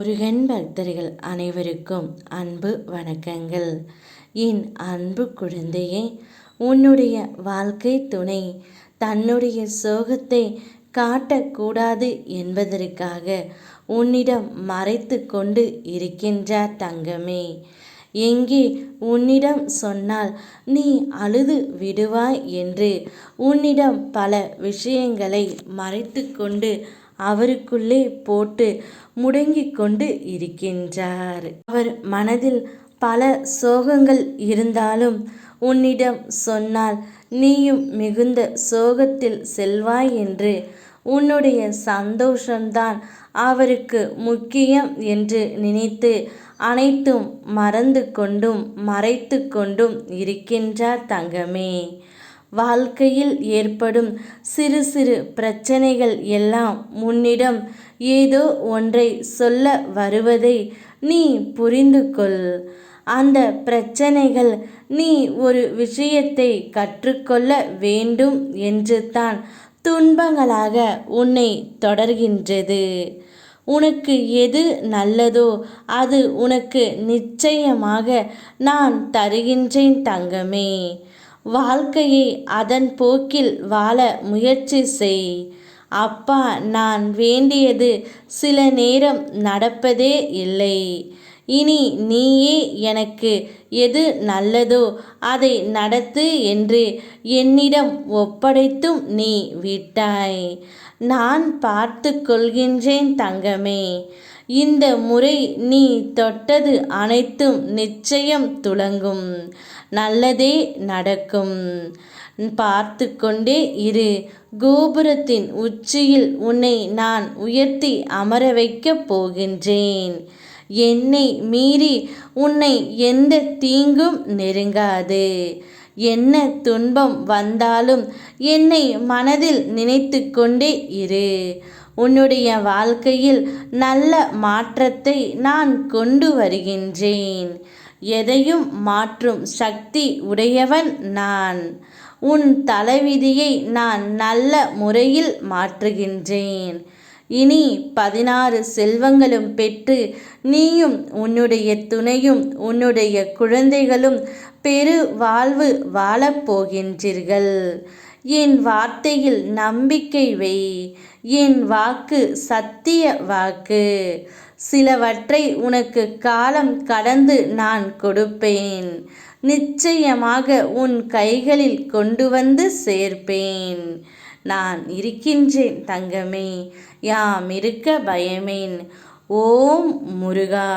முருகன் பக்தர்கள் அனைவருக்கும் அன்பு வணக்கங்கள். என் அன்பு குழந்தையே உன்னுடைய வாழ்க்கை துணை தன்னுடைய சோகத்தை காட்டக்கூடாது என்பதற்காக உன்னிடம் மறைத்து கொண்டு இருக்கின்றார் தங்கமே. எங்கே உன்னிடம் சொன்னால் நீ அழுது விடுவாய் என்று உன்னிடம் பல விஷயங்களை மறைத்து கொண்டு அவருக்குள்ளே போட்டு முடங்கிக் கொண்டு இருக்கின்றார். அவர் மனதில் பல சோகங்கள் இருந்தாலும் உன்னிடம் சொன்னால் நீயும் மிகுந்த சோகத்தில் செல்வாய் என்று உன்னுடைய சந்தோஷம்தான் அவருக்கு முக்கியம் என்று நினைத்து அனைத்தும் மறந்து கொண்டும் மறைத்து கொண்டும் இருக்கின்றார் தங்கமே. வாழ்க்கையில் ஏற்படும் சிறு சிறு பிரச்சனைகள் எல்லாம் முன்னிடம் ஏதோ ஒன்றை சொல்ல வருவதை நீ புரிந்து கொள். அந்த பிரச்சனைகள் நீ ஒரு விஷயத்தை கற்றுக்கொள்ள வேண்டும் என்று தான் துன்பங்களாக உன்னை தொடர்கின்றது. உனக்கு எது நல்லதோ அது உனக்கு நிச்சயமாக நான் தருகின்றேன் தங்கமே. வாழ்க்கையை அதன் போக்கில் வாழ முயற்சி செய். அப்பா நான் வேண்டியது சில நேரம் நடப்பதே இல்லை. இனி நீயே எனக்கு எது நல்லதோ அதை நடத்து என்று என்னிடம் ஒப்படைத்தும் நீ விட்டாய். நான் பார்த்து கொள்கின்றேன் தங்கமே. இந்த முறை நீ தொட்டது அனைத்தும் நிச்சயம் துளங்கும். நல்லதே நடக்கும். பார்த்து கொண்டே இரு. கோபுரத்தின் உச்சியில் உன்னை நான் உயர்த்தி அமர வைக்கப் போகின்றேன். என்னை மீறி உன்னை எந்த தீங்கும் நெருங்காது. என்ன துன்பம் வந்தாலும் என்னை மனதில் நினைத்து கொண்டே இரு. உன்னுடைய வாழ்க்கையில் நல்ல மாற்றத்தை நான் கொண்டு வருகின்றேன். எதையும் மாற்றும் சக்தி உடையவன் நான். உன் தலைவிதியை நான் நல்ல முறையில் மாற்றுகின்றேன். இனி பதினாறு செல்வங்களும் பெற்று நீயும் உன்னுடைய துணையும் உன்னுடைய குழந்தைகளும் பெரு வாழ்வு வாழப்போகின்றீர்கள் என் வார்த்தையில் நம்பிக்கை வை. என் வாக்கு சத்திய வாக்கு. சிலவற்றை உனக்கு காலம் கடந்து நான் கொடுப்பேன். நிச்சயமாக உன் கைகளில் கொண்டு வந்து சேர்ப்பேன். நான் இருக்கின்றேன் தங்கமே யாம் இருக்க பயமேன். ஓம் முருகா.